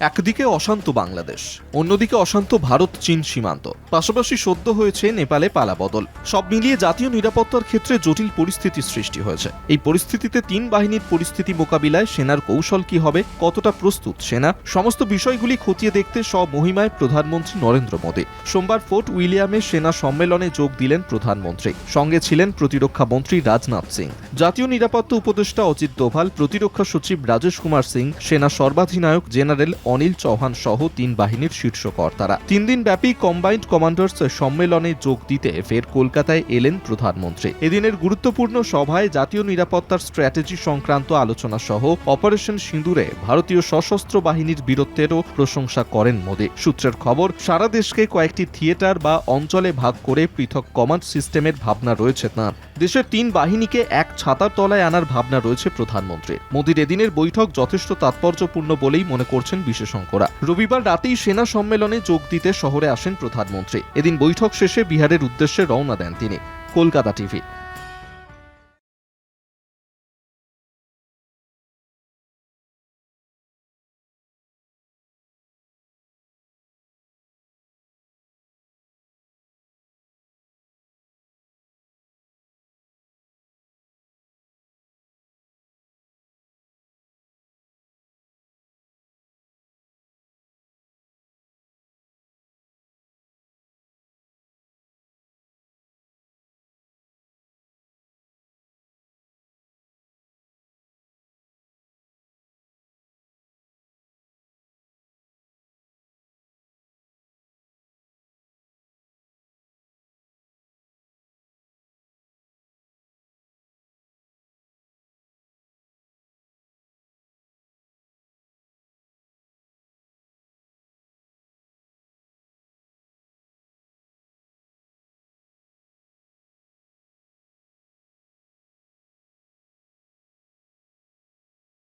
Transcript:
একদিকে অশান্ত বাংলাদেশ, অন্যদিকে অশান্ত ভারত চীন সীমান্ত। পাশাপাশি সদ্য হয়েছে নেপালে পালাবদল। সব মিলিয়ে জাতীয় নিরাপত্তার ক্ষেত্রে জটিল পরিস্থিতির সৃষ্টি হয়েছে। এই পরিস্থিতিতে তিন বাহিনীর পরিস্থিতি মোকাবিলায় সেনার কৌশল কি হবে, কতটা প্রস্তুত সেনা, সমস্ত বিষয়গুলি খতিয়ে দেখতে সব মহিমায় প্রধানমন্ত্রী নরেন্দ্র মোদী। সোমবার ফোর্ট উইলিয়ামে সেনা সম্মেলনে যোগ দিলেন প্রধানমন্ত্রী। সঙ্গে ছিলেন প্রতিরক্ষা মন্ত্রী রাজনাথ সিং। জাতীয় নিরাপত্তা উপদেষ্টা অজিত দোভাল, প্রতিরক্ষা সচিব রাজেশ কুমার সিং, সেনা সর্বাধিনায়ক জেনারেল অনিল চৌহান সহ তিন বাহিনীর শীর্ষ কর্তারা। তিন দিন ব্যাপী কম্বাইন্ড কমান্ডার্স সম্মেলনে যোগ দিতে ফের কলকাতায় এলেন প্রধানমন্ত্রী। এদিনের গুরুত্বপূর্ণ সভায় জাতীয় নিরাপত্তার স্ট্র্যাটেজি সংক্রান্ত আলোচনা সহ অপারেশন সিঁদুরে ভারতীয় সশস্ত্র বাহিনীর বীরত্বেরও প্রশংসা করেন মোদী। সূত্রের খবর, সারা দেশকে কয়েকটি থিয়েটার বা অঞ্চলে ভাগ করে পৃথক কমান্ড সিস্টেমের ভাবনা রয়েছে তাঁর। দেশের তিন বাহিনীকে এক ছাতার তলায় আনার ভাবনা রয়েছে প্রধানমন্ত্রীর। মোদীর এদিনের বৈঠক যথেষ্ট তাৎপর্যপূর্ণ বলেই মনে করছেন বিশেষজ্ঞরা। রবিবার রাতেই সেনা সম্মেলনে যোগ দিতে শহরে আসেন প্রধানমন্ত্রী। এদিন বৈঠক শেষে বিহারের উদ্দেশ্যে রওনা দেন তিনি। কলকাতা টিভি।